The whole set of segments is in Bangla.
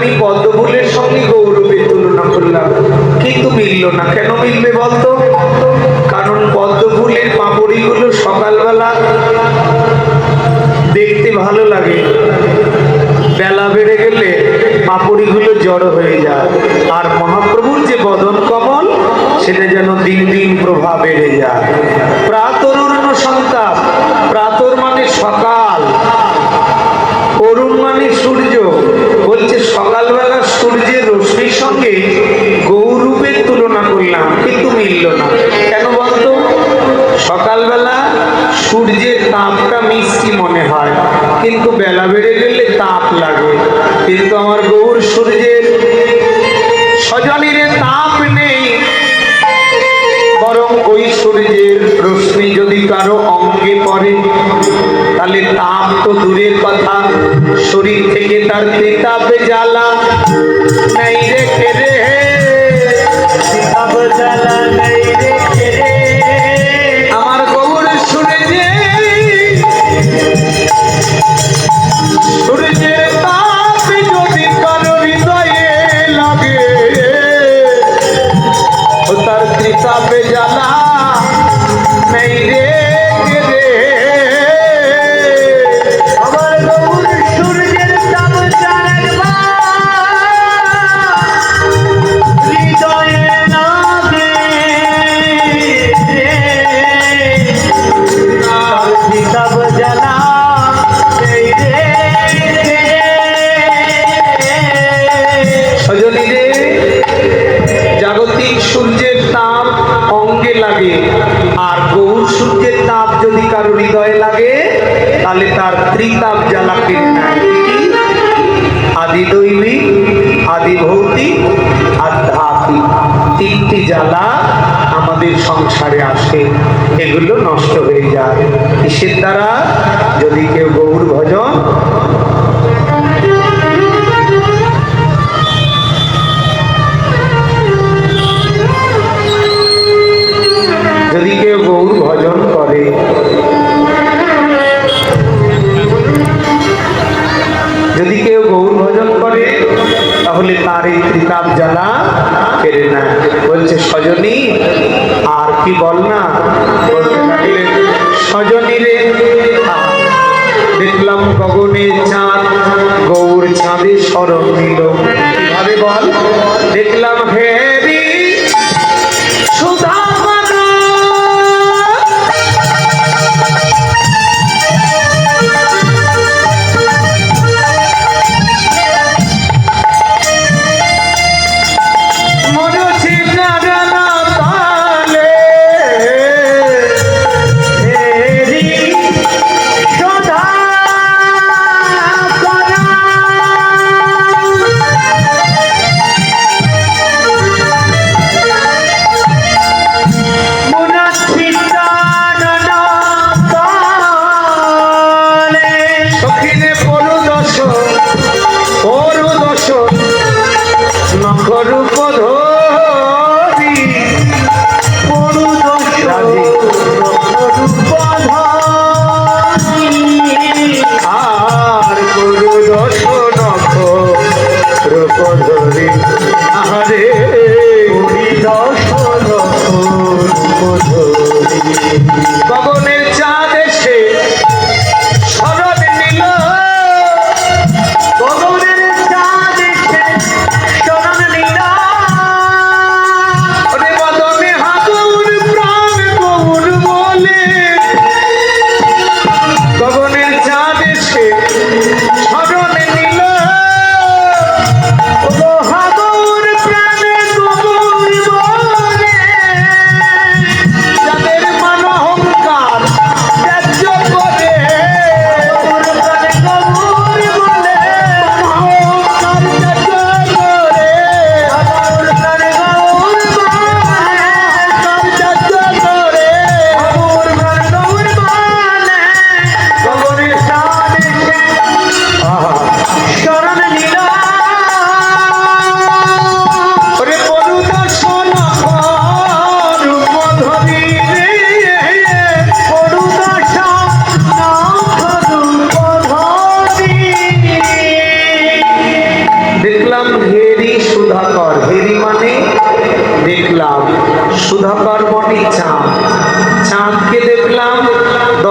আমি পদ্মফুলের সঙ্গে গৌরবের তুলনা করলাম। কিন্তু মিলল না। কেন মিলবে বলতো? কারণ পদ্মফুলের পাপড়িগুলো সকালবেলা দেখতে ভালো লাগে। বেলা বেড়ে গেলে পাপড়িগুলো জড়ো হয়ে যায়। আর মহাপ্রভুর যে বদন কমল সেটা যেন দিন দিন প্রভাব বেড়ে যায়। প্রাতরুণ সন্তাপ প্রাতর মানে সকাল। তাপটা মিষ্টি মনে হয়। কিন্তু বেলা বেড়ে গেলে তাপ লাগে। কিন্তু আমার গৌর সূর্যের সজনীর তাপ নেই। বরং ওই সূর্যের রশ্মি যদি কারও অঙ্গে পড়ে, তাহলে তাপ তো দূরের কথা। শরীর থেকে তার তাপে জ্বালা নাই রেখে রে তাপ জ্বালা রেখে ত্রিতাপ জ্বালা কেড়ে নেয় কি? আদি দৈবিক আদি ভৌতিক আধ্যাত্মিক। তিনটি জ্বালা আমাদের সংসারে আসে, এগুলো নষ্ট হয়ে যায়। কিসের দ্বারা? যদি কেউ গৌর ভজন। যদি কেউ গৌর ভজন করে তাহলে তার এই ত্রিতাপ জ্বালা কেড়ে না বলছে সজনী। আর কি বল না? সজনী রে। দেখলাম গগনে চাঁদ, গৌর চাঁদে স্মরণ নিল। কীভাবে বল?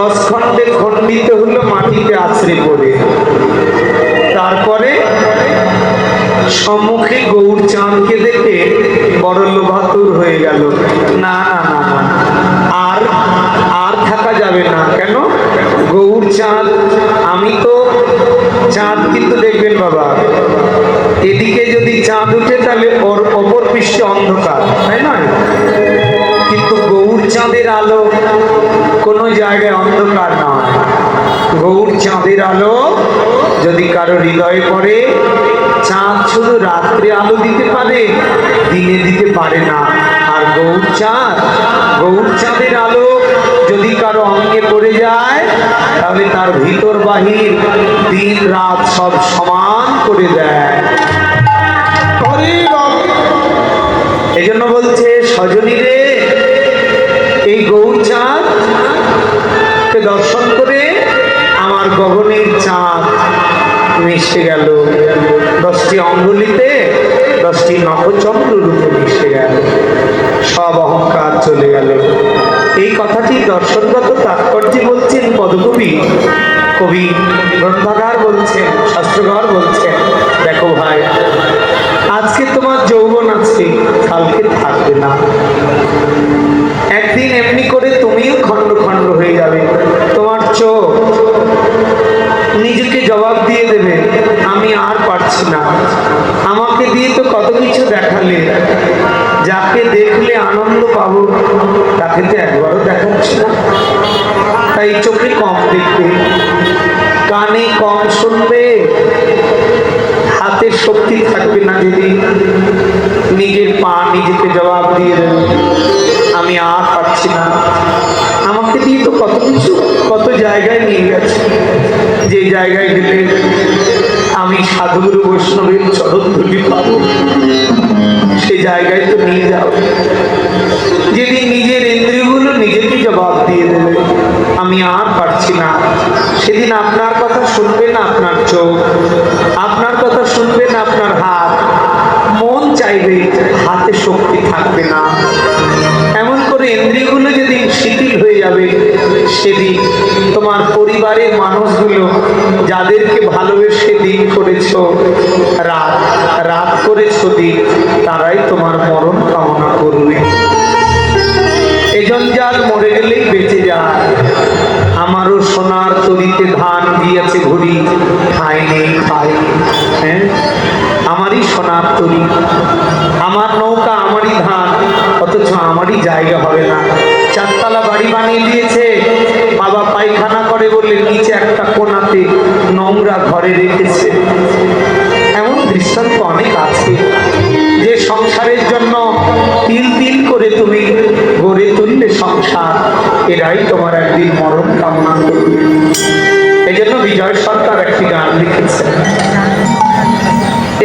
খণ্ডে খণ্ডিত হলো মাটিতে আছড়ে পড়ে। তারপরে সম্মুখে গৌর চাঁদকে দেখে বড় লোভাতুর হয়ে গেল। না না না না। আর আর থাকা যাবে না। কেন? গৌর চাঁদ, আমি তো চাঁদ কিন্তু দেখবেন বাবা। এদিকে যদি চাঁদ উঠে তাহলে ওর অপর পৃষ্ঠে অন্ধকার, তাই নয়? কিন্তু গৌর চাঁদের আলো কোনো জায়গায় অন্ধকার নয় গৌর চাঁদের আলো যদি কারও হৃদয়ে পড়ে চাঁদ শুধু রাত্রে আলো দিতে পারে দিনে দিতে পারে না। আর গৌর চাঁদ গৌর চাঁদের আলো যদি কারও অঙ্গে পড়ে যায় তাহলে তার ভিতর বাহির দিন রাত সব সমান করে দেয়। এই জন্য বলছে সজনী চাঁদ, মিশে গেল। দশটি অঙ্গুলিতে, দশটি নখচন্দ্র রূপে মিশে গেল। সব অহংকার চলে গেল। এই কথাটি দর্শনগত তাৎপর্যে বলছেন পদকবি, কবি গ্রন্থাগার বলছেন শাস্ত্রঘর বলছেন। দেখো ভাই, আজকে তোমার যৌবন আছে, কালকে থাকবে না। একদিন এমনি করে তুমিও খণ্ড খণ্ড হয়ে যাবে। তোমার চোখ নিজেকে জবাব দিয়ে দেবে, আমি আর পারছি না। আমাকে দিয়ে তো কত কিছু দেখালে, যাকে দেখলে আনন্দ পাবো, তাকে তো একবারও দেখাচ্ছি না। তাই চোখে কম দেখবে, কানে কম শুনবে হাতের শক্তি থাকবে না যদি, নিজের পা নিজেকে জবাব দিয়ে দেবে, আমি আর পারছি না। আমাকে দিয়ে তো কত কিছু, কত জায়গায় নিয়ে গেছে। যে জায়গায় গেলে আমি সাধুগুরু বৈষ্ণবের চরণ ধুলি পাবো, সে জায়গায় তো নিয়ে যাও। যেদিন নিজের ইন্দ্রিয়গুলো নিজেকে জবাব দিয়ে দেবে, আমি আর পারছি না। সেদিন আপনার কথা শুনবে না আপনার চোখ, আপনার কথা শুনবে না আপনার হাত। মন চাইবে হাতে শক্তি থাকবে না। ইন্দ্রিয়গুলো যেদিন শিথিল হয়ে যাবে, সেদিন তোমার পরিবারের মানুষগুলো যাদেরকে ভালোবেসে দিন করেছ, রাত রাত করেছ দিন, তারাই তোমার মরণ কামনা করবে। এজন যার মরে গেলেই বেঁচে যায়। আমারও সোনার তরিতে ধান দিয়েছে ঘুরি খাই নেই খাই হ্যাঁ? আমারই সোনার তরি আমার নৌকা, আমারই ধান, অথচ আমারই জায়গা। একটা কোনাতে নোংরা ঘরে রেখেছে। এমন দৃষ্টান্ত অনেক আছে যে সংসারের জন্য তিল তিল করে তুমি গড়ে তুললে সংসার, এরাই তোমার একদিন মরণ কামনা করবে। এই জন্য বিজয় সরকার একটি গান লিখেছে।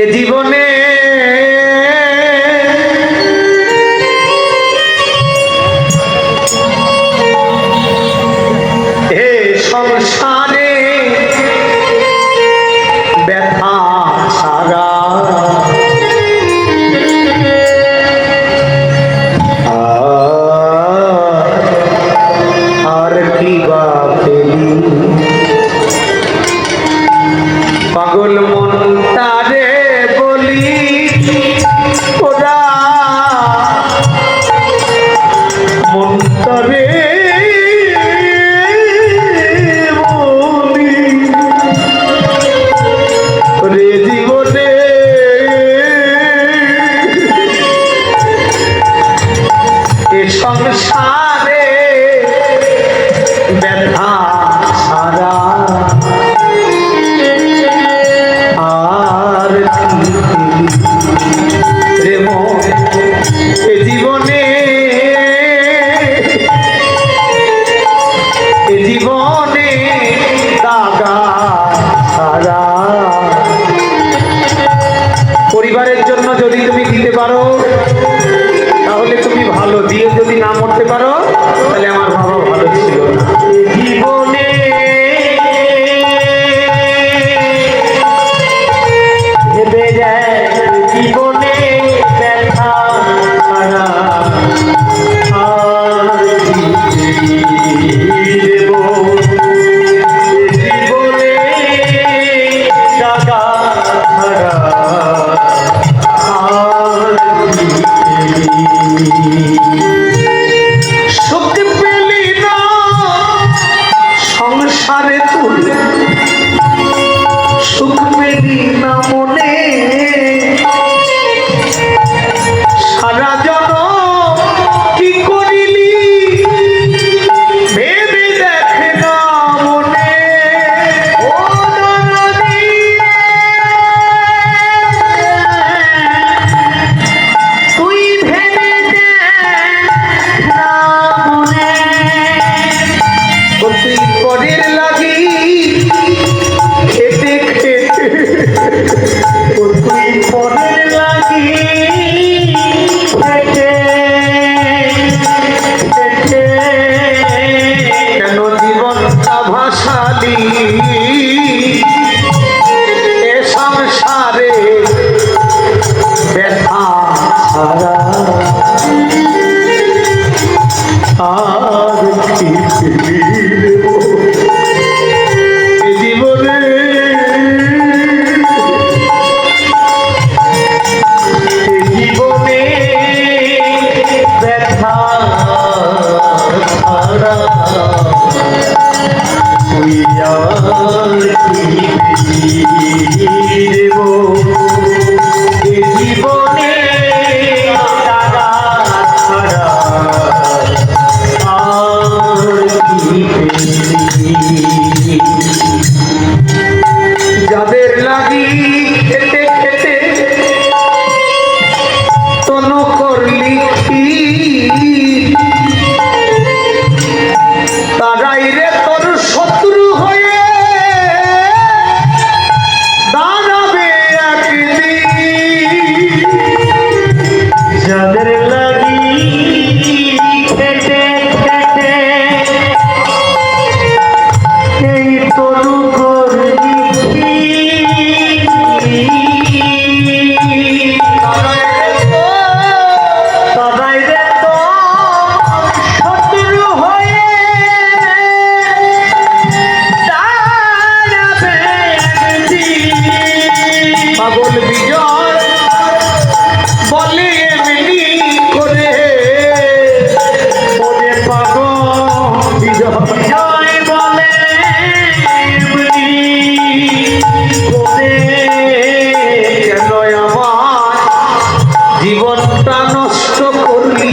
এ জীবনে সংসারে তুলে জীবনটা নষ্ট করলি।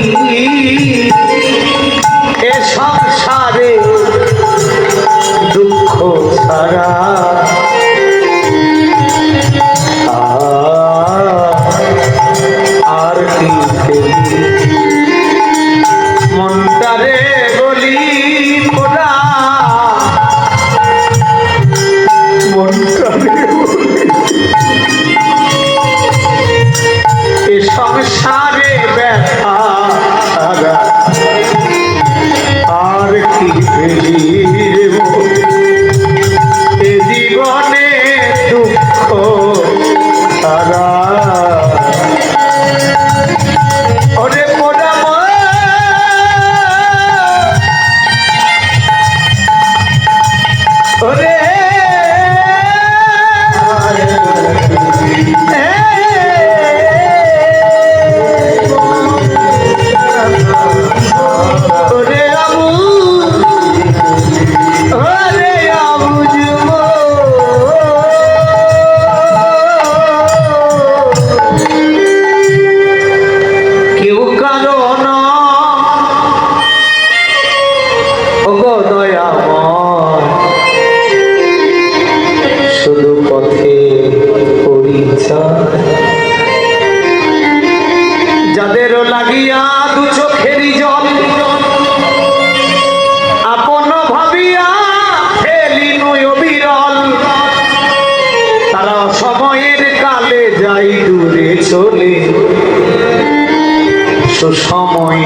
চলে সুসময়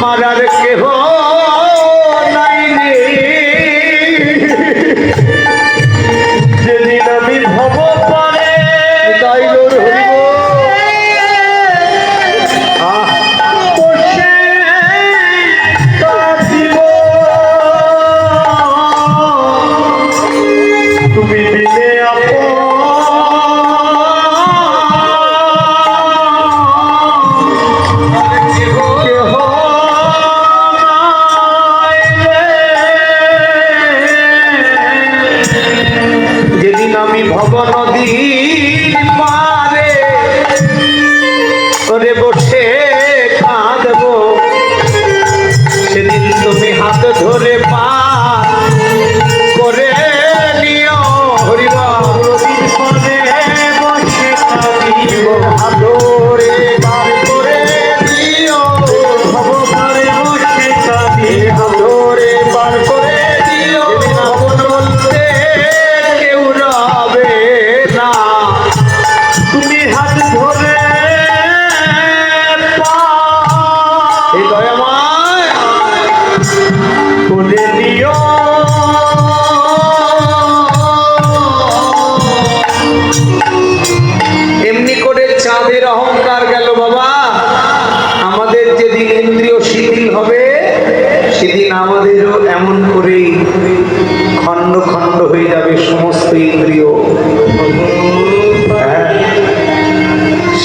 আমার আর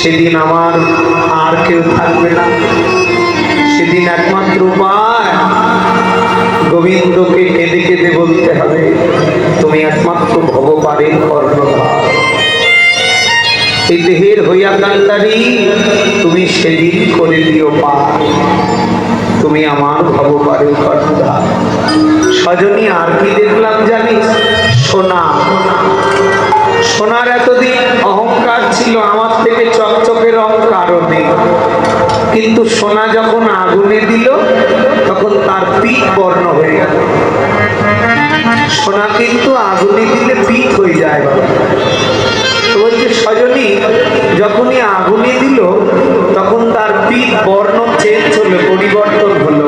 সেদিন আমার আর কেউ থাকবে না। সেদিন একমাত্র উপায়, গোবিন্দকে কেঁদে কেঁদে বলতে হবে, তুমি একমাত্র ভগবানের কর্ণধার। এই দেহের হইয়া কান্ডারি তুমি সেদিন করে দিও পা। তুমি আমার ভগবানের কর্ণধার। সজনী আর কি দেখলাম জানিস? সোনা। সোনার এতদিন ছিল আমার থেকে চকচকে রং কারও নেই কিন্তু সোনা যখন আগুনে দিল, তখন তার পিঠ বর্ণ হয়ে গেল। সোনা কিন্তু আগুনে দিলে পিঠ হয়ে যায়। বলছে সজনী যখনই আগুনে দিল, তখন তার পিঠ বর্ণ চেঞ্জ হলো, পরিবর্তন হলো।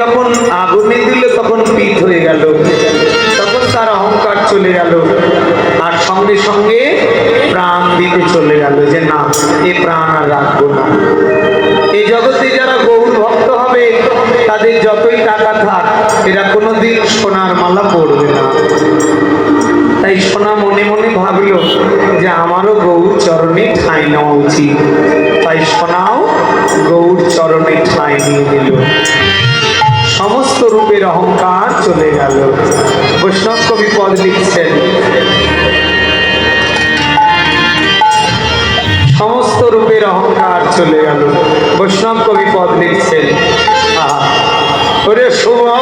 যখন আগুনে দিল তখন পিঠ হয়ে গেল, তখন তার অহংকার চলে গেল, আর সঙ্গে সঙ্গে প্রাণ দিতে চলে গেল যে না, এ প্রাণ আর রাখব না। এই জগতে যারা গৌর ভক্ত হবে, তাদের যতই টাকা থাক, এরা কোনোদিন সোনার মালা পরবে না। তাই সোনা মনে মনে ভাবলো যে আমারও গৌর চরণে ঠাঁই নেওয়া উচিত। তাই সোনাও গৌর চরণে ঠাঁই নিয়ে দিল সমস্ত রূপের অহংকার চলে গেল। বৈষ্ণব কবি পদ লিখছেন, সমস্ত রূপের অহংকার চলে গেল। বৈষ্ণব কবি পদ লিখছেন ওরে সুমরু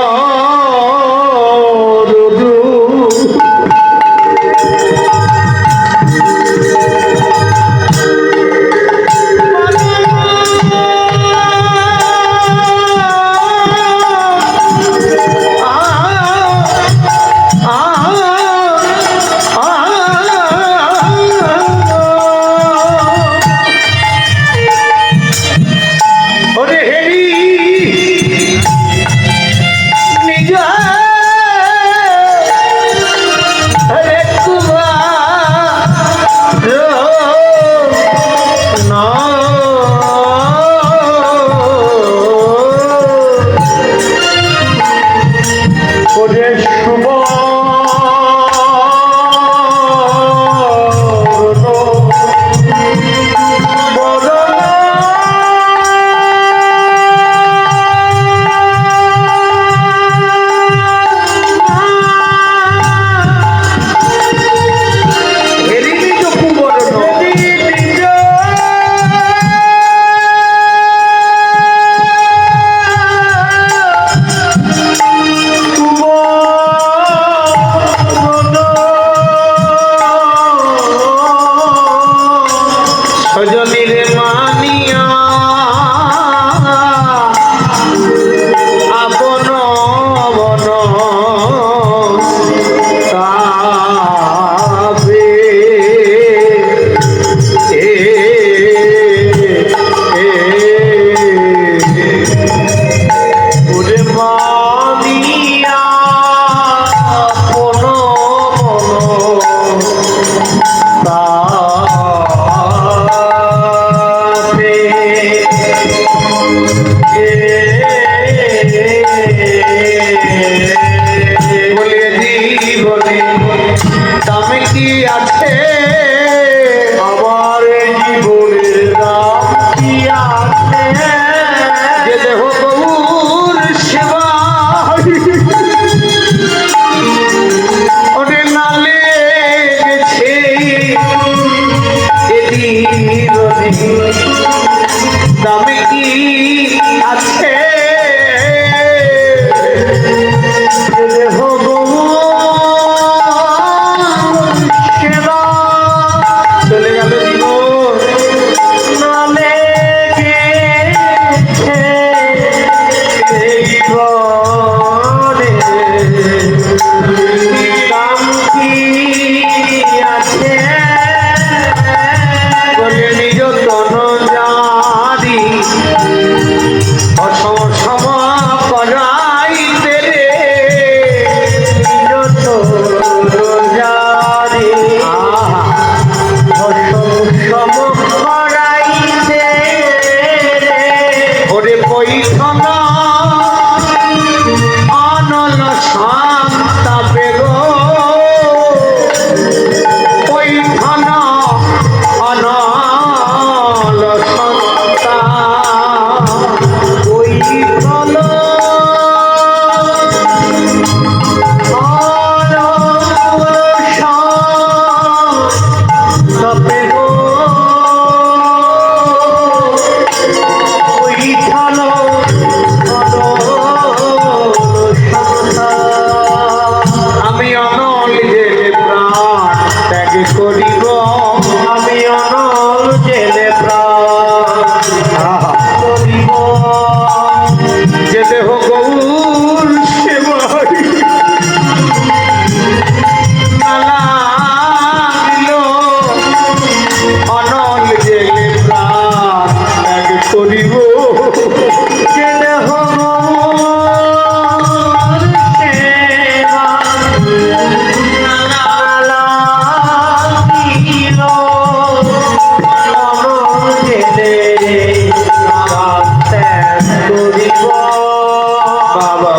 বাবা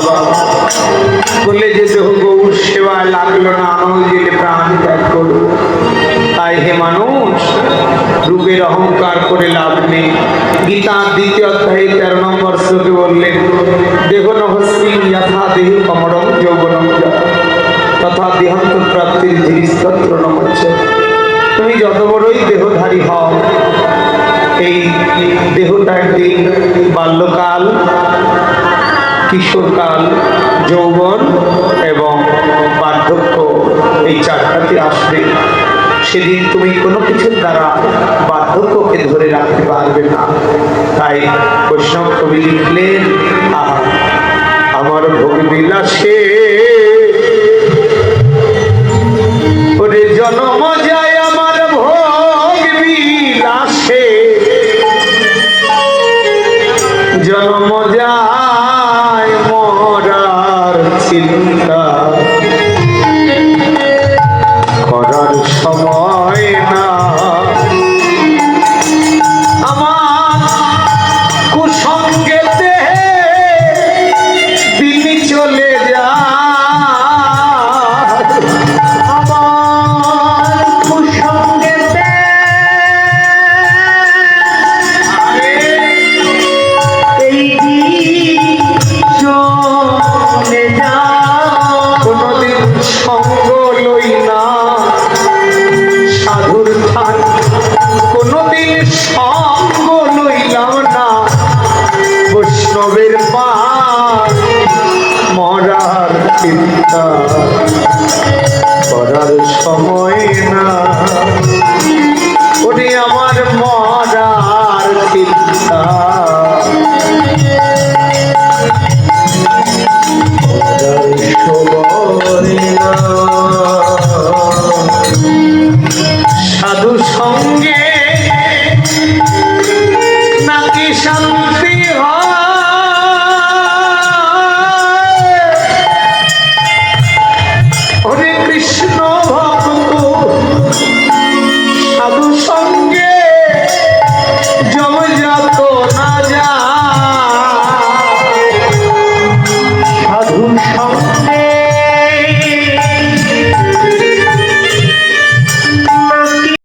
বলে যে দেহ সেবায় লাগল না জেলে প্রাণ ত্যাগ করব। তাই হে মানুষ, রূপের অহংকার করে লাভ নেই। গীতার দ্বিতীয় অধ্যায়ে তেরো নম্বর শ্লোকে বললেন, দেহ নহস্মি যথা দেহ কমরম যৌবনম তথা দেহান্ত প্রাপ্তির ধীরস্তত্র তুমি যত বড়ই দেহধারী হও, এই দেহটা একদিন বাল্যকাল কিশোরকাল, যৌবন এবং বার্ধক্য এই চারটাতে আসবে। সেদিন তুমি কোনো কিছুর দ্বারা বার্ধক্যকে ধরে রাখতে পারবে না। তাই বৈষ্ণব কবি লিখলেন আমার ভোগ বিলাসে চিন্তা করার সময় না।